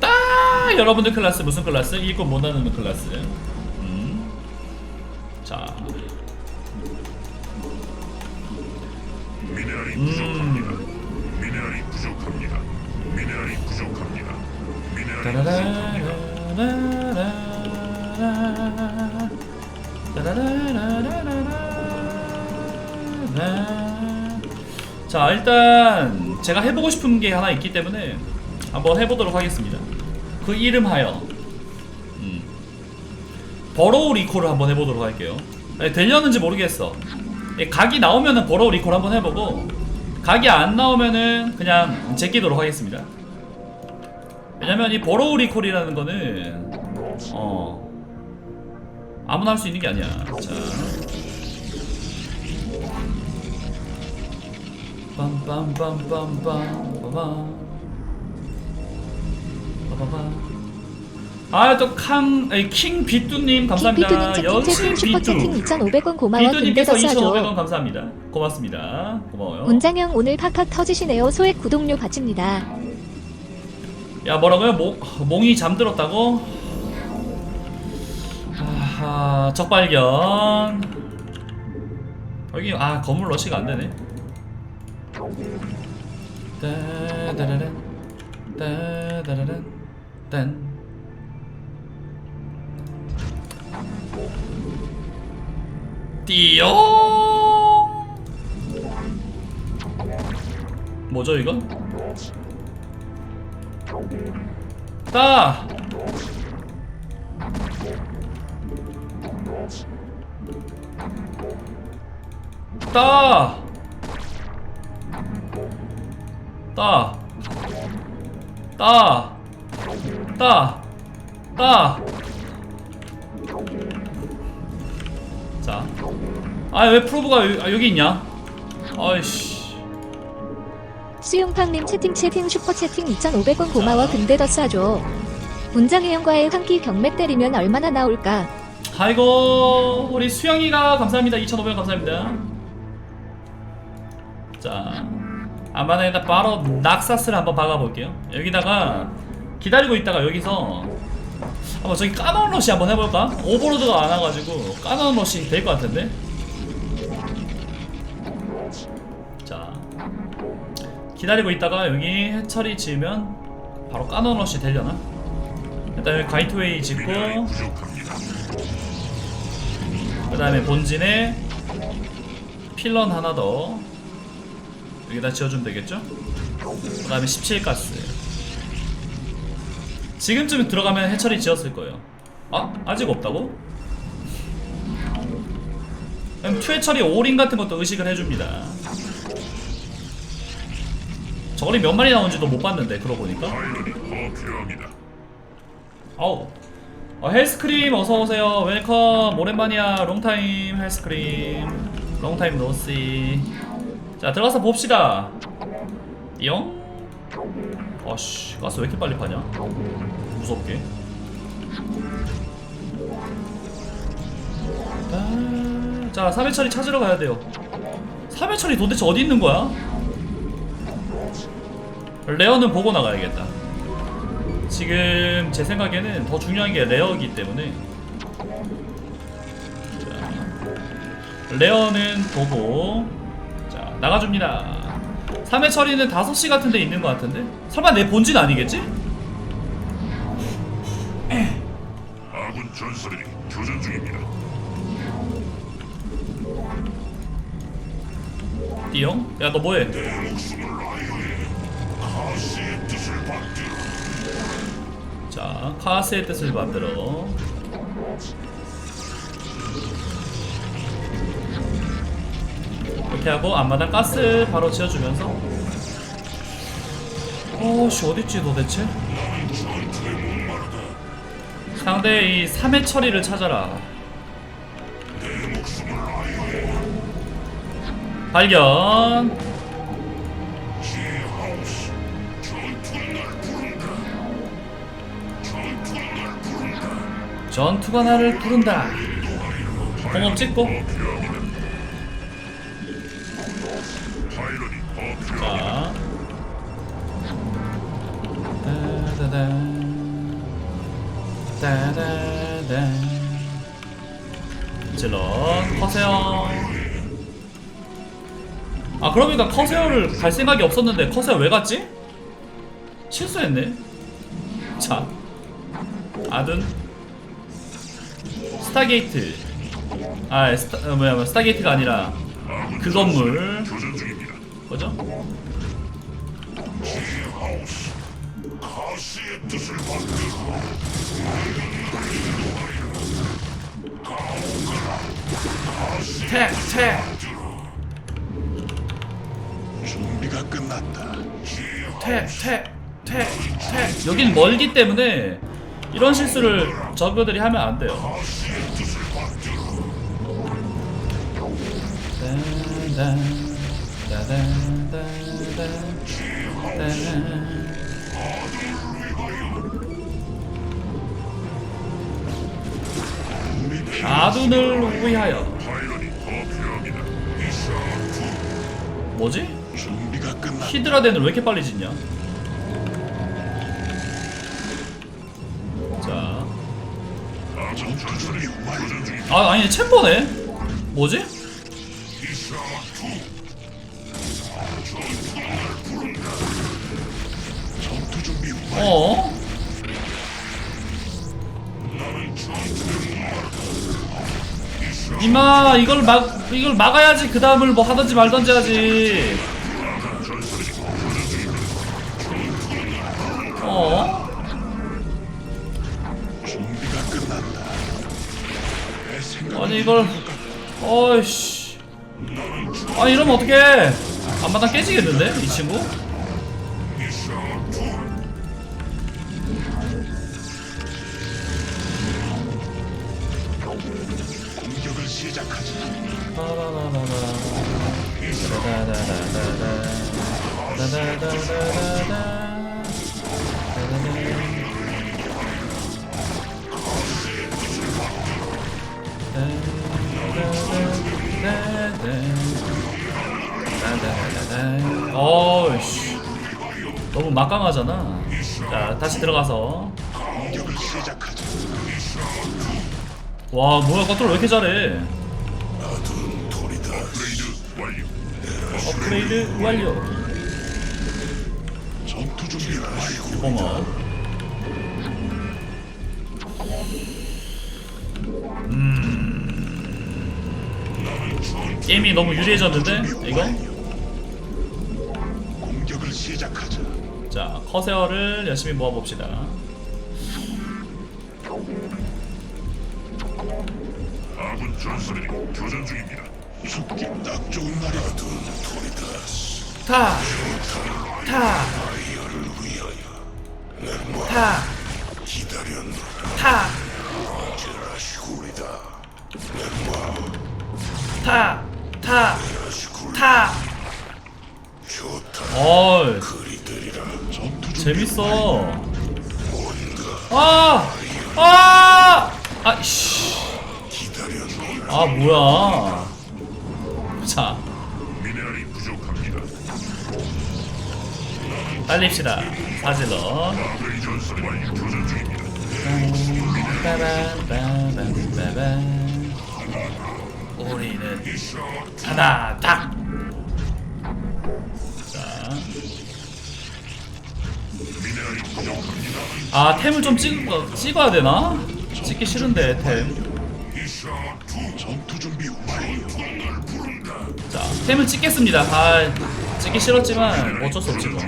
딱 여러분들 클래스 무슨 클래스? 일꾼 못 나누는 클래스. 음. 자. 미네랄이 음. 부족합니다. 미네랄이 부족합니다. 미네랄이 부족합니다. 미네랄이. 따라라라라라라. 자 일단 제가 해보고 싶은 게 하나 있기 때문에 한번 해보도록 하겠습니다. 그 이름 하여 음, 버로우 리콜을 한번 해보도록 할게요. 아니, 되려는지 모르겠어. 예, 각이 나오면은 버로우 리콜 한번 해보고 각이 안 나오면은 그냥 제끼도록 하겠습니다. 왜냐면 이 버로우 리콜이라는 거는 어 아무나 할 수 있는 게 아니야. 자 빰빰빰빰빰 빠바밤 아또 캉 킹 비뚜님 감사합니다. 채팅 비뚜. 2,500원 고마워 비뚜님께서 근데 더 2,500원 싸줘 감사합니다. 고맙습니다. 고마워요. 문장형 오늘 팍팍 터지시네요. 소액 구독료 바칩니다. 야 뭐라고요? 몽, 몽이 잠들었다고? 아하 적발견. 여기 아 건물 러시가 안 되네 따다라란 따다라란 딴 띠용 뭐죠 이건? 따! 따! 따! 따! 따! 따! 자. 아, 왜 프로브가 여, 아, 여기 있냐? 아이씨. 수용팡님 채팅 채팅 슈퍼 채팅 2,500원 고마워 근데 더 싸줘 문장의 형과의 한끼 경맥 때리면 얼마나 나올까 아이고 우리 수영이가 감사합니다 2,500원 감사합니다 자 아마나에다 바로 낙사스를 한번 박아볼게요 여기다가 기다리고 있다가 여기서 한번 저기 까나운 러시 한번 해볼까? 오버로드가 안 와가지고 까나운 러시 될 것 같은데 자 기다리고 있다가 여기 해처리 지으면 바로 까나운 러시 되려나? 일단 여기 가이트웨이 짓고. 그 다음에 본진에 필런 하나 더 여기다 지어주면 되겠죠? 그 다음에 17가스 지금쯤 들어가면 해처리 지었을 거예요 아? 아직 없다고? 그럼 투해처리 올인 같은 것도 의식을 해줍니다 저걸이 몇 마리 나온지도 못 봤는데 그러고 보니까. 아우 어, 헬스크림 어서오세요 웰컴 오랜만이야 롱타임 헬스크림 롱타임 노씨 자 들어가서 봅시다. 띠용 아씨 가스 왜 이렇게 빨리 파냐? 무섭게. 아, 자 3회 처리 찾으러 가야 돼요. 3회 처리 도대체 어디 있는 거야? 레어는 보고 나가야겠다. 지금 제 생각에는 더 중요한 게 레어이기 때문에. 자, 레어는 보고. 자 나가줍니다 3회 처리는 5시 같은 데 있는 것 같은데 설마 내 본진 아니겠지? 아군 전사들이 교전 중입니다. 띠용? 야 너 뭐해? 내 목숨을 라이오에 가시의 뜻을 받들어. 자 카스의 뜻을 만들어 이렇게 하고 앞마당 가스 바로 지어주면서 어씨 어딨지 도대체? 상대 이 3회 처리를 찾아라 발견. 전투가 나를 부른다 공업 찍고 따다다 질러 커세요 아 그러니까 커세어를 갈 생각이 없었는데 커세어 왜 갔지? 실수했네 자 아든 스타게이트 아 스타 어, 뭐야 스타게이트가 아니라 그 건물 뭐죠? 받들어 택택 준비가 끝났다. 택택택택 여긴 멀기 때문에 이런 실수를 저그들이 하면 안 돼요. 뜻을 받들어 따단, 따단, 따단, 아둔을 위하여 더 필요합니다 뭐지? 준비가 히드라덴을 왜 이렇게 빨리 짓냐? 자, 아 아니 챔버네? 뭐지? 이마 이걸 막 이걸 막아야지 그 다음을 뭐 하든지 말든지 하지. 어? 아니 이걸 어이씨. 아니 이러면 어떡해? 앞마당 깨지겠는데 이 친구? 어이씨. 너무 막강하잖아. 자 다시 들어가서. 와 뭐야 컨트롤 왜 이렇게 잘해 업그레이드 완료. 전투 준비 완료. 음. 게임이 너무 유리해졌는데 이거? 공격을 시작하자. 자 커세어를 열심히 모아봅시다. 아군 전선이 교전 중입니다 죽기 딱 좋은 날이라 아둔 토리다스 타! 타! 아이어를 위하여 타! 기다렸노라 타! 제라시구리다 타! 타! 제라시구리 타! 좋다 어이 그리들이라 전투 준비 재밌어 아! 아! 아이씨 기다렸노라 아 뭐야 자 미네랄이 부족합니다 달립시다 사질러 업그레이드 전선 완료 교전 중입니다 빠밤빠밤빠밤. 우리는 하나 딱. 자, 미네랄이 부족합니다 아 템을 좀 찍어 찍어야 되나? 찍기 싫은데 템. 템을 찍겠습니다. 아, 찍기 싫었지만 어쩔 수 없지 뭐.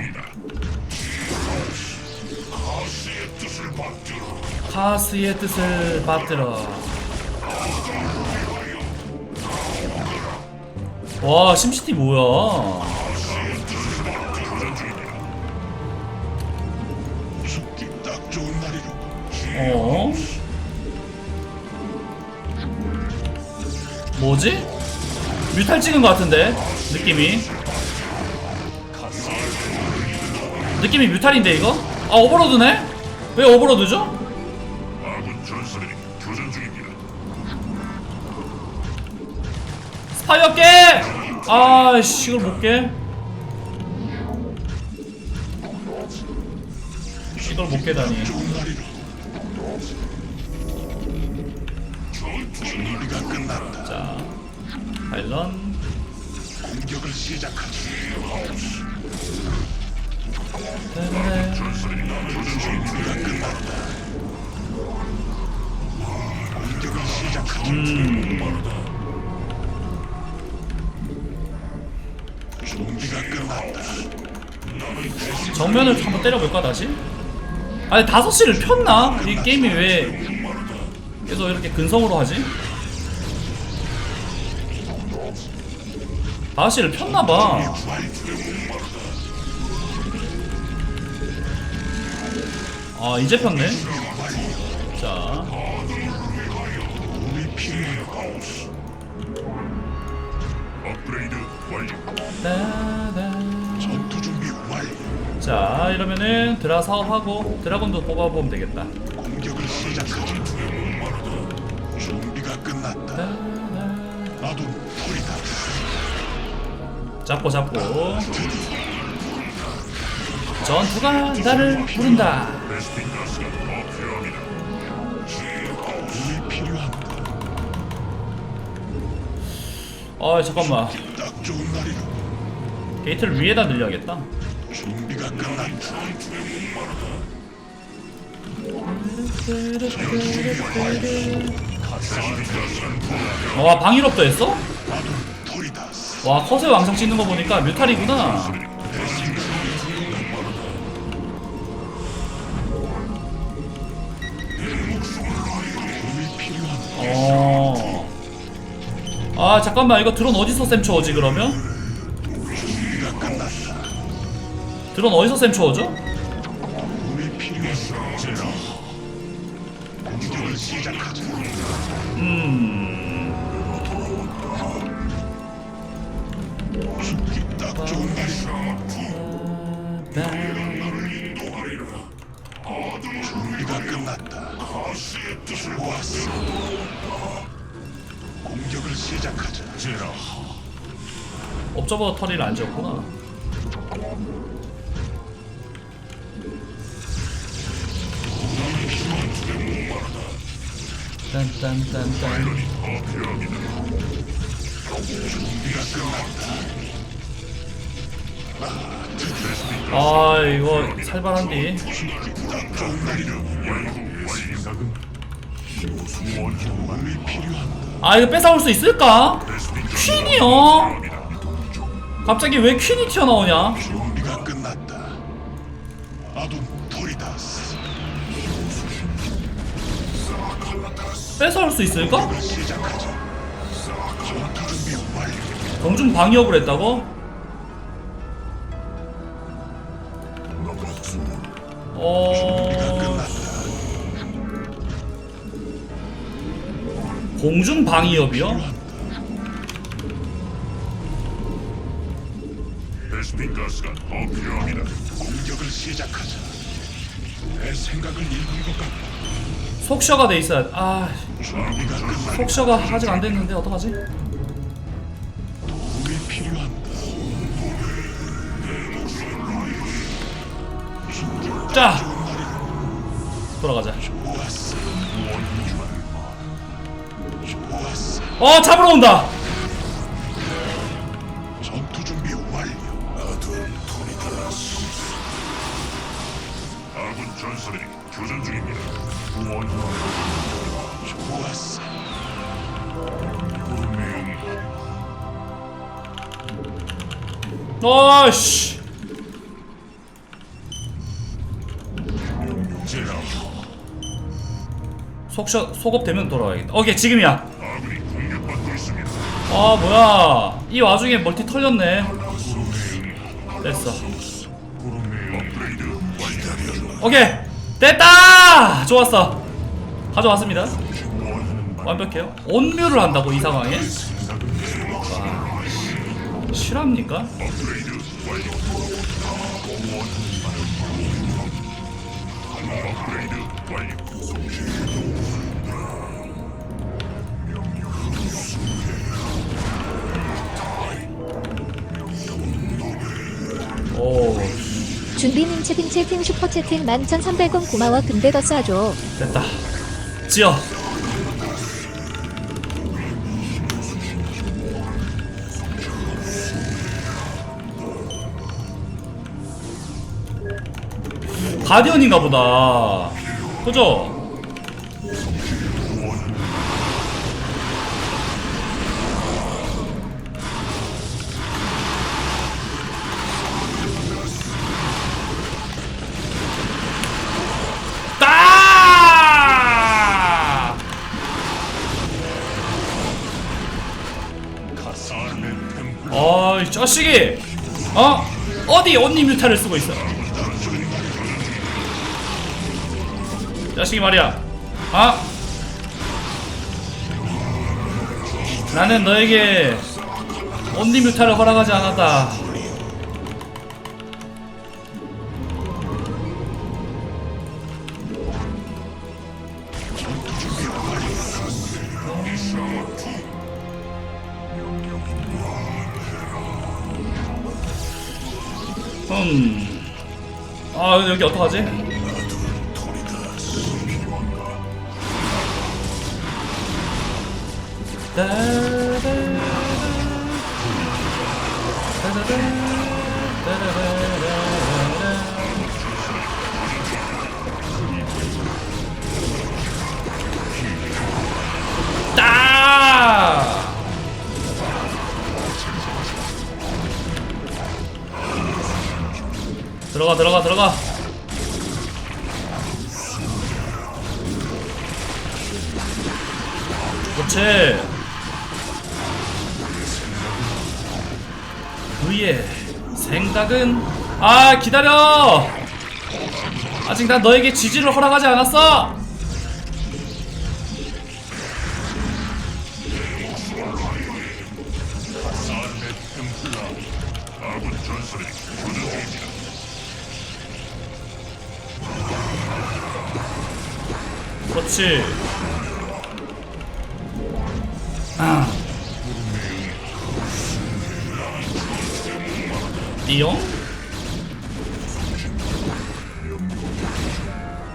카스의 뜻을 받들어. 와, 심시티 뭐야? 어? 뭐지? 뮤탈 찍은 것 같은데 느낌이 느낌이 뮤탈인데 이거? 아 오버로드네? 왜 오버로드죠? 스파이어 깨! 아씨 이걸 못 깨? 이걸 못 깨다니. 준비가 끝났다. 자 파일런 공격을 시작하지. 따라라. 준비가 끝났다. 공격을 시작하지. 준비가 끝났다. 정면을 한번 때려볼까 다시? 아니 5시를 폈나? 이 게임이 왜 계속 이렇게 근성으로 하지? 5시를 폈나봐 아 이제 폈네 자 도움이 필요하다. 업그레이드 완료. 따다. 전투 준비 완료. 자 이러면은 드라서 하고 드라곤도 뽑아보면 되겠다 공격을 시작하지. 준비가 끝났다. 나도. 잡고 잡고 전투가 나를 부른다. 아 잠깐만. 게이트를 위에다 늘려야겠다. 와 방위롭도 했어? 와 컷의 왕성 찍는 거 보니까 뮤탈이구나. 어. 아 잠깐만 이거 드론 어디서 쌤 쳐오지 그러면? 드론 어디서 쌤 쳐오죠? 공격을 시작하자. 제라. 옵저버 터리를 안 지었구나 딴딴딴딴 아 이거 살벌한디. 생각은 도움이 필요한다. 아 이거 뺏어올 수 있을까? 퀸이요? 갑자기 왜 퀸이 튀어나오냐? 준비가 끝났다. 아둔 토리다스. 뺏어올 수 있을까? 시작하자. 전투 준비 완료. 공중 방위업을 했다고? 어... 공중 방위업이요? 베스핀 가스가 더 필요합니다. 공격을 시작하자. 내 생각을 읽은 것 같다. 속셔가 돼 있어야 아. 속셔가 아직 안 됐는데 어떡하지? 도움이 필요한다. 자 돌아가자 어. 어 잡으러 온다 전투 준비 완료. 아둔 토리다스. 아군 전설이 교전 중입니다. 후원. 좋았어. 운명이 어씨 제라. 속셔 속업 되면 돌아가야겠다 오케이 지금이야 아 뭐야. 이 와중에 멀티 털렸네. 됐어. 오케이. 됐다! 좋았어. 가져왔습니다. 완벽해요. 온뮤를 한다고 이 상황에? 와, 실합니까? 오 준비님 채팅 채팅 슈퍼 채팅 11,300원 고마워 근데 더 쏴줘. 됐다. 지어. 가디언인가 보다. 그죠? 어디 언니 뮤타를 쓰고 있어 자식이 말이야. 아 나는 너에게 언니 뮤타를 허락하지 않았다 아 여기 어떡하지? 들어가 들어가 들어가. 그렇지. 그의 생각은 아 기다려. 아직 난 너에게 지지를 허락하지 않았어 그렇지. 아. 이용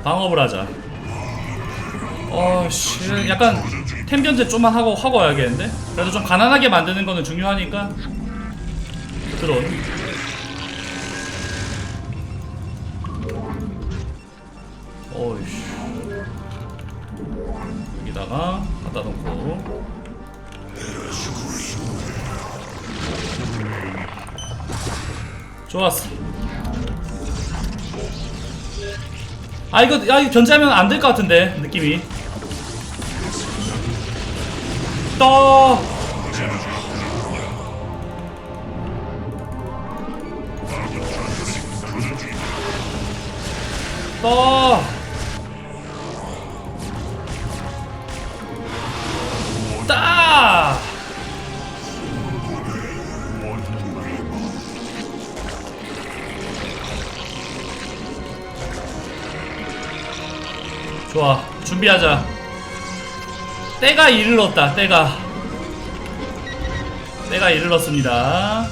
방업을 하자. 어씨. 약간 템 변제 좀만 하고 하고 와야겠는데? 그래도 좀 가난하게 만드는 거는 중요하니까. 드론 어 좋았어 아 이거 야 이거 견제하면 안 될 것 같은데 느낌이. 떠 떠. 준비하자. 때가 이르렀다, 때가. 때가 이르렀습니다.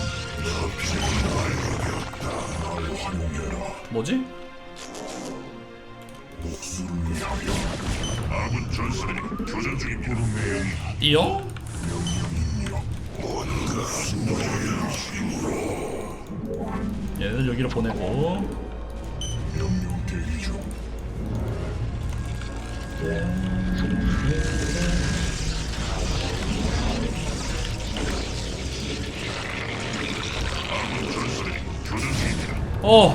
뭐지? 이용? 얘들 여기로 보내고 어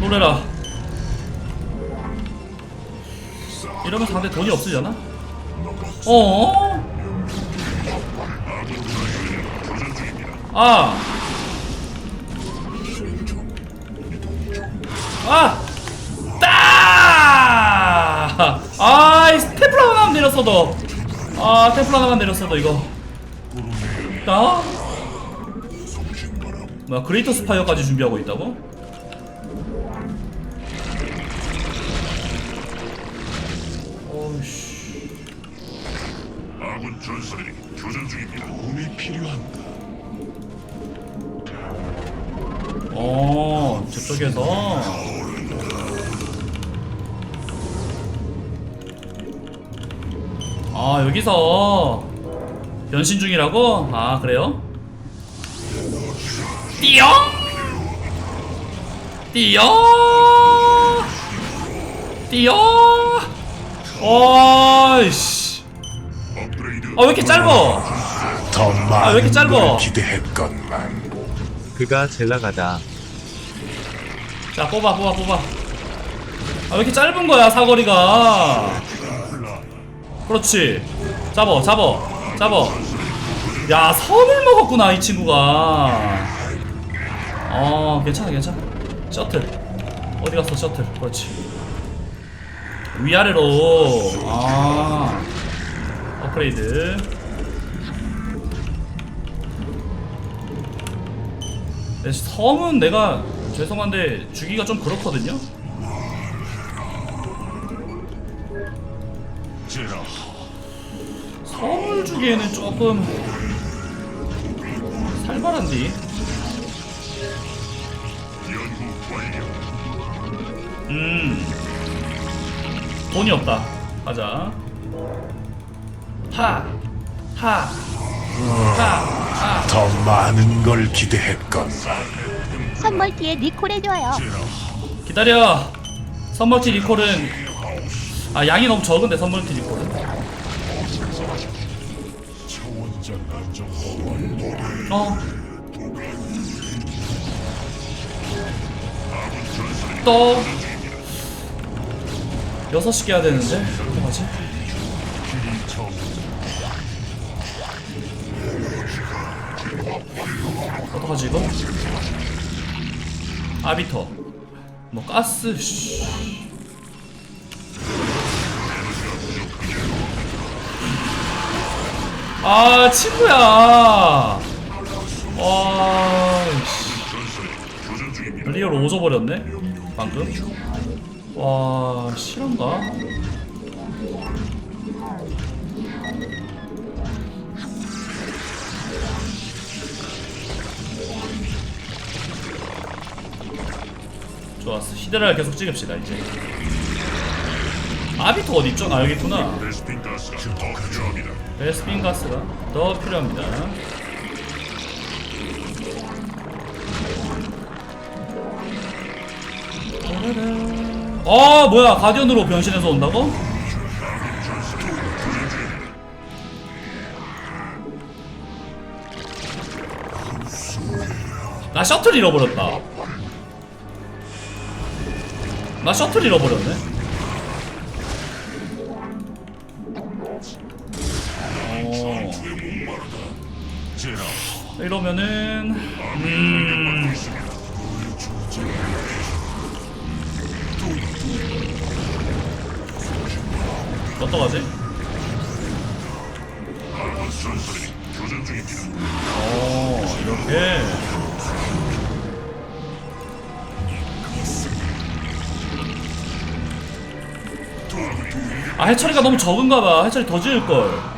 놀래라 이러면 상대 돈이 없으려나? 어? 아. 아. 따! 아이, 테플라 하나만 내렸어도. 아, 테플라 하나만 내렸어도 이거. 따? 뭐야, 그레이터 스파이어까지 준비하고 있다고? 어이씨. 아군 전설이 교전 중입니다. 도움이 필요한가? 어, 저 저쪽에서 아 여기서 변신 중이라고? 아 그래요? 띠용 띠용 띠용 어이씨 업그레이드 아왜 이렇게 짧어 더 아, 왜 이렇게 짧아? 걸 기대했건만 그가 젤 나가다. 자 뽑아 뽑아 뽑아 아 왜 이렇게 짧은 거야 사거리가 그렇지. 잡어 잡어 잡어. 야 섬을 먹었구나 이 친구가. 어 괜찮아 괜찮아. 셔틀. 어디 갔어 셔틀? 그렇지. 위아래로. 아. 업그레이드. 네, 섬은 내가 죄송한데 주기가 좀 그렇거든요 섬을 주기에는 조금 살벌한디? 완료 음. 돈이 없다. 가자. 하 하 하 하. 더 많은 걸 기대했건만 선멀티에 니콜 해줘요. 기다려. 선멀티 리콜은 아 양이 너무 적은데 선멀티 리콜은 어. 또 6시 깨야 되는데 어떡하지? 어떡하지 이거? 아비터 뭐 가스 씨. 아 친구야 와 씨. 리얼 오져버렸네 방금 와 실한가? 좋았어 히드라를 계속 찍읍시다 이제 아비터 어디 있죠? 아 여기 있구나 베스핀 가스가 더 필요합니다 아 뭐야 가디언으로 변신해서 온다고? 나 셔틀 잃어버렸다. 나 셔틀 잃어버렸네. 어. 이러면은 음 교전 중입니다 어 이렇게. 아 해처리가 너무 적은가 봐. 해처리 더 지을걸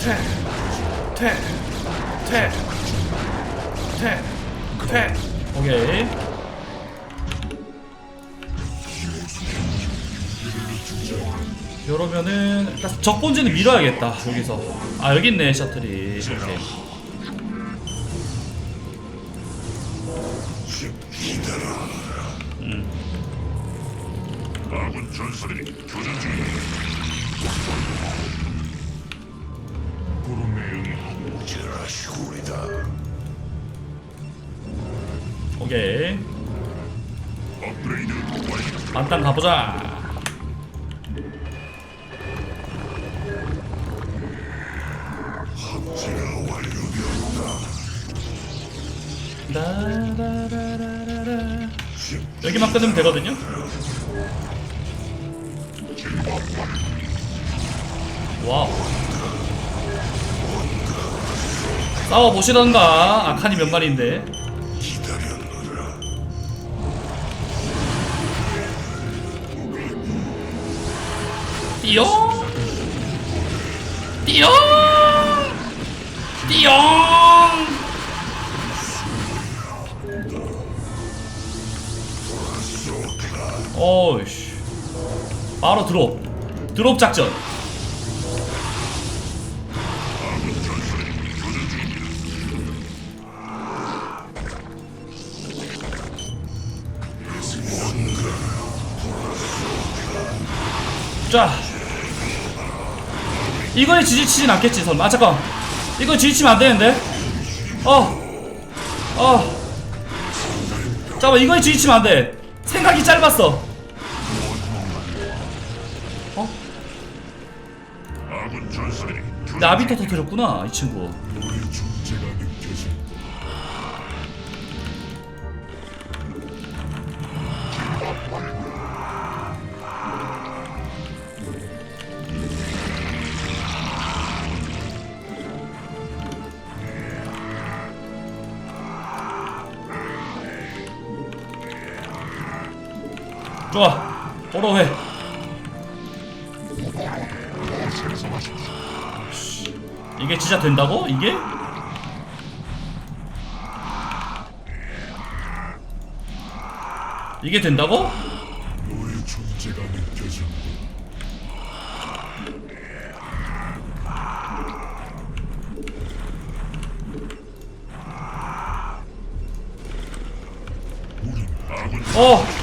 퇴, 퇴, 퇴, 퇴, 퇴. 오케이. 이러면은 일단 적본지는 밀어야겠다 여기서. 아 여기 있네 셔틀이. 이렇게. 중입니 슈리다 오케이. 완료 만땅 가보자. 라라라라라. 여기만 끊으면 되거든요. 와우. 싸워 보시던가. 아 칸이 몇 마리인데. 기다렸노라. 띠용 띠용 띠용 어이씨. 바로 드롭. 드롭 작전 자 이거에 지지치진 않겠지 설마. 아 잠깐. 이거 지지치면 안 되는데? 어어. 잠깐만 이거에 지지치면 안돼. 생각이 짧았어. 전사들이 나비터 터뜨렸구나 이 친구 진짜 된다고? 이게? 이게 된다고? 너의 존재가 느껴진다. 어!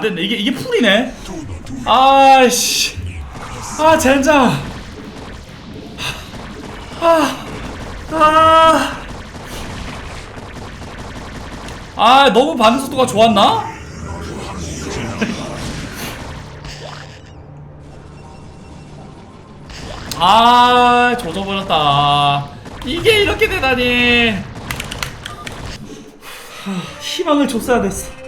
안 됐네. 이게, 이게 풀이네. 아이씨. 아, 젠장. 아, 아. 아, 너무 반응 속도가 좋았나? 아, 조져버렸다. 이게 이렇게 되다니. 하, 희망을 줬어야 됐어.